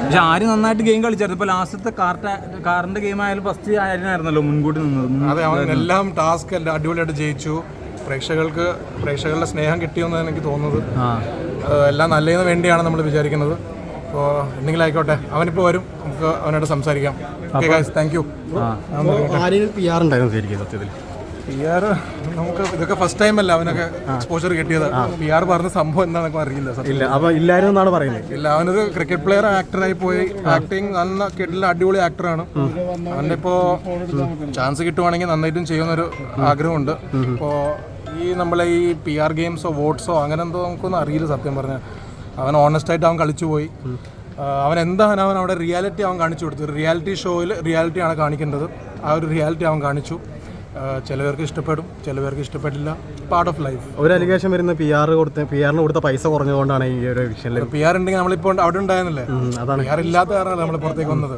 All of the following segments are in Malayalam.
പക്ഷെ ആര് നന്നായിട്ട് ഗെയിം കളിച്ചായിരുന്നു. ഇപ്പൊ ലാസ്റ്റത്തെ കാർട്ട കാറിന്റെ ഗെയിം ആയാലും ഫസ്റ്റ് ആയിരുന്നല്ലോ മുൻകൂട്ടി നിന്നത്? അതെ അവൻ എല്ലാം ടാസ്ക് എല്ലാം അടിപൊളിയായിട്ട് ജയിച്ചു. പ്രേക്ഷകർക്ക് പ്രേക്ഷകരുടെ സ്നേഹം കിട്ടിയെന്നാണ് എനിക്ക് തോന്നുന്നത്. ആ. എല്ലാം നല്ലതിന് വേണ്ടിയാണ് നമ്മൾ വിചാരിക്കുന്നത്. അപ്പോൾ എന്തെങ്കിലും ആയിക്കോട്ടെ അവനിപ്പോൾ വരും. നമുക്ക് അവനോട് സംസാരിക്കാം. താങ്ക് യു പി ആർ ഉണ്ടായിരുന്നു ശരിക്കും സത്യത്തിൽ. പി ആർ നമുക്ക് ഇതൊക്കെ ഫസ്റ്റ് ടൈം അല്ല അവനൊക്കെ എക്സ്പോഷർ കിട്ടിയത്. പി ആർ പറഞ്ഞ സംഭവം എന്താണെന്നൊക്കെ അറിയില്ല ഇല്ല അപ്പൊ ഇല്ലായിരുന്നു എന്നാണ് പറയുന്നത്. ഇല്ല അവനൊരു ക്രിക്കറ്റ് പ്ലെയർ ആക്ടറായി പോയി. ആക്ടിങ് നല്ല കിട്ടില്ല അടിപൊളി ആക്ടറാണ് അവന്റെ ഇപ്പോൾ ചാൻസ് കിട്ടുവാണെങ്കിൽ നന്നായിട്ടും ചെയ്യുന്നൊരു ആഗ്രഹമുണ്ട്. ഇപ്പോൾ ഈ നമ്മളെ ഈ പി ആർ ഗെയിംസോ വോട്ട്സോ അങ്ങനെ എന്തോ നമുക്കൊന്നും അറിയില്ല സത്യം പറഞ്ഞാൽ അവൻ ഓണസ്റ്റ് ആയിട്ട് അവൻ കളിച്ചു പോയി. അവൻ എന്താണ് അവൻ അവിടെ റിയാലിറ്റി അവൻ കാണിച്ചു കൊടുത്തു റിയാലിറ്റി ഷോയിൽ റിയാലിറ്റിയാണ് കാണിക്കേണ്ടത്. ആ ഒരു റിയാലിറ്റി അവൻ കാണിച്ചു. ചിലവർക്ക് ഇഷ്ടപ്പെടും ചിലവർക്ക് ഇഷ്ടപ്പെടില്ല. പാർട്ട് ഓഫ് ലൈഫ് ഒരു അലിഗേഷൻ വരുന്ന പി ആർ കൊടുത്ത് പി ആറിന് കൊടുത്ത പൈസ കുറഞ്ഞുകൊണ്ടാണ് ഈ ഒരു വിഷയം പി ആർ ഉണ്ടെങ്കിൽ നമ്മളിപ്പോൾ അവിടെ ഉണ്ടായിരുന്നില്ലേ? അതാണ്. പി ആർ ഇല്ലാത്ത കാരണമല്ല നമ്മൾ പുറത്തേക്ക് വന്നത്.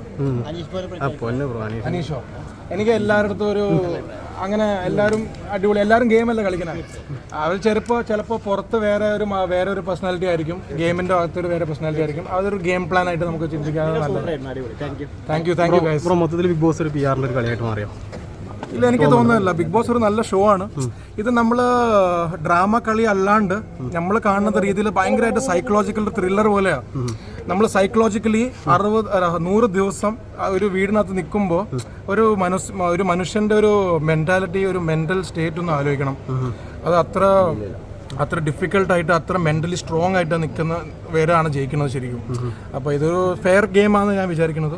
അനീഷ്. എനിക്ക് എല്ലാവരുടെ ഒരു അങ്ങനെ എല്ലാവരും അടിപൊളി എല്ലാവരും ഗെയിമല്ല കളിക്കണേ? അവർ ചിലപ്പോൾ ചിലപ്പോൾ പുറത്ത് വേറെ ഒരു വേറെ ഒരു പേഴ്സണാലിറ്റി ആയിരിക്കും. ഗെയിമിന്റെ അകത്തൊരു വേറെ പേഴ്സണാലിറ്റി ആയിരിക്കും. അതൊരു ഗെയിം പ്ലാൻ ആയിട്ട് നമുക്ക് ചിന്തിക്കാൻ നല്ലത്. താങ്ക് യു താങ്ക് യു മൊത്തത്തിൽ ബിഗ് ബോസ് ഒരു പി ഒരു കളിയായിട്ട് മാറിയോ? ഇല്ല എനിക്ക് തോന്നുന്നില്ല. ബിഗ് ബോസ് ഒരു നല്ല ഷോ ആണ്. ഇത് നമ്മൾ ഡ്രാമ കളി അല്ലാണ്ട് നമ്മൾ കാണുന്ന രീതിയിൽ ഭയങ്കരമായിട്ട് സൈക്കോളജിക്കൽ ത്രില്ലർ പോലെയാണ് നമ്മൾ സൈക്കോളജിക്കലി അറുപത് നൂറ് ദിവസം ഒരു വീടിനകത്ത് നിൽക്കുമ്പോൾ ഒരു മനുഷ്യ ഒരു മനുഷ്യന്റെ ഒരു മെന്റാലിറ്റി ഒരു മെന്റൽ സ്റ്റേറ്റ് ഒന്ന് ആലോചിക്കണം. അത് അത്ര അത്ര ഡിഫിക്കൽട്ടായിട്ട് അത്ര മെന്റലി സ്ട്രോങ് ആയിട്ട് നിൽക്കുന്ന പേരാണ് ജയിക്കുന്നത് ശരിക്കും. അപ്പോൾ ഇതൊരു ഫെയർ ഗെയിമാണെന്ന് ഞാൻ വിചാരിക്കുന്നത്.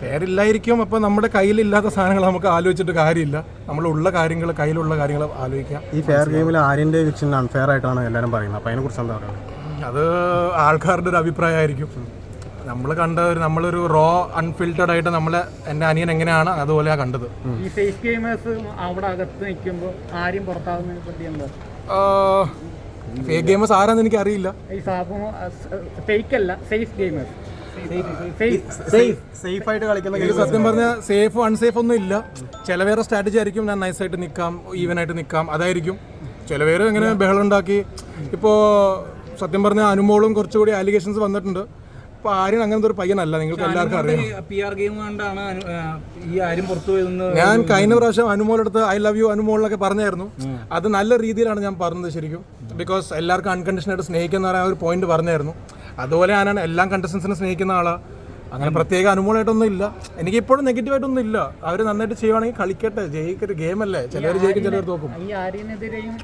ഫെയർ ഇല്ലായിരിക്കും അപ്പോൾ നമ്മുടെ കയ്യിലില്ലാത്ത സാധനങ്ങൾ നമുക്ക് ആലോചിച്ചിട്ട് കാര്യമില്ല. നമ്മളുള്ള കാര്യങ്ങൾ കയ്യിലുള്ള കാര്യങ്ങൾ ആലോചിക്കാം. ഈ ഫെയർ ഗെയിമിൽ ആര്യന്റെ വിക്ഷൻ അൺഫെയർ ആയിട്ടാണ് എല്ലാവരും പറയുന്നത്. അപ്പോൾ അതിനെക്കുറിച്ച് എന്താ പറയുക? അത് ആൾക്കാരുടെ ഒരു അഭിപ്രായമായിരിക്കും നമ്മൾ കണ്ട ഒരു നമ്മളൊരു റോ അൺഫിൽറ്റർഡ് ആയിട്ട് നമ്മളെ എന്റെ അനിയൻ എങ്ങനെയാണ് അതുപോലെയാണ് കണ്ടത്. ഈ ഫേസ് ഗെയിമേഴ്സ് അവിടെ അകത്ത് നിൽക്കുമ്പോൾ ആരും പുറത്താകുന്നതിനെ പറ്റി എന്താ? ഫേക്ക് ഗെയിമേഴ്സ് ആരാന്ന് എനിക്ക് അറിയില്ല ഈ സാധനം ഫേക്ക് അല്ല സേഫ് ഗെയിമേഴ്സ് സേഫ് ആയിട്ട് കളിക്കുന്ന സത്യം പറഞ്ഞാൽ സേഫ് അൺസേഫ് ഒന്നും ഇല്ല. ചില വേറെ സ്ട്രാറ്റജി ആയിരിക്കും ഞാൻ നൈസായിട്ട് നിൽക്കാം ഈവൻ ആയിട്ട് നിൽക്കാം. അതായിരിക്കും. ചില പേര് ഇങ്ങനെ ബഹളം ഉണ്ടാക്കി. ഇപ്പോൾ സത്യം പറഞ്ഞാൽ അനുമോളും കുറച്ചുകൂടി അലിഗേഷൻസ് വന്നിട്ടുണ്ട്. അപ്പൊ ആരും അങ്ങനത്തെ ഒരു പയ്യനല്ല നിങ്ങൾക്ക് എല്ലാവർക്കും അറിയാം. ഞാൻ കഴിഞ്ഞ പ്രാവശ്യം അനുമോളെടുത്ത് ഐ ലവ് യു അനുമോളിലൊക്കെ പറഞ്ഞായിരുന്നു. അത് നല്ല രീതിയിലാണ് ഞാൻ പറഞ്ഞത് ശരിക്കും. ബിക്കോസ് എല്ലാവർക്കും അൺകണ്ടീഷനായിട്ട് സ്നേഹിക്കുന്ന ആ ഒരു പോയിന്റ് പറഞ്ഞായിരുന്നു. അതുപോലെ ഞാനാണ് എല്ലാം കണ്ടസ്റ്റൻസിനെ സ്നേഹിക്കുന്ന ആളാ. അങ്ങനെ പ്രത്യേക അനുമോളായിട്ടൊന്നും ഇല്ല. എനിക്ക് ഇപ്പോഴും നെഗറ്റീവായിട്ടൊന്നും ഇല്ല. അവർ നന്നായിട്ട് ചെയ്യുവാണെങ്കിൽ കളിക്കട്ടെ. ജയിക്കൊരു ഗെയിം അല്ലേ? ചിലവർ ജയിക്കും ചിലവർ തോക്കും. ഈ ആര്യനെതിരെയും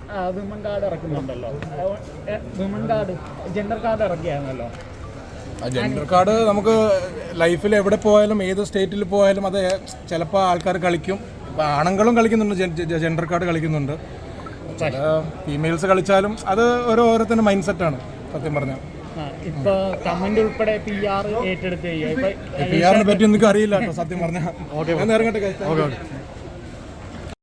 കാർഡ് ഇറക്കുന്നുണ്ടല്ലോ. കാർഡ് ജെൻഡർ കാർഡ് ഇറക്കിയായിരുന്നല്ലോ. ജെൻഡർ കാർഡ് നമുക്ക് ലൈഫിൽ എവിടെ പോയാലും ഏത് സ്റ്റേറ്റിൽ പോയാലും അത് ചിലപ്പോൾ ആൾക്കാർ കളിക്കും. ഇപ്പം ആണുങ്ങളും കളിക്കുന്നുണ്ട് ജെൻഡർ കാർഡ് കളിക്കുന്നുണ്ട്. ഫീമെയിൽസ് കളിച്ചാലും അത് ഓരോ ഓരോരുത്തരുടെ മൈൻഡ് സെറ്റാണ് സത്യം പറഞ്ഞാൽ ഇപ്പൊ കമന്റ് ഉൾപ്പെടെ പി ആർ ഏറ്റെടുത്ത് ചെയ്യുക. ഇപ്പൊ പി ആറിനെ പറ്റി ഒന്നും അറിയില്ല കേട്ടോ സത്യം പറഞ്ഞാൽ ഞാൻ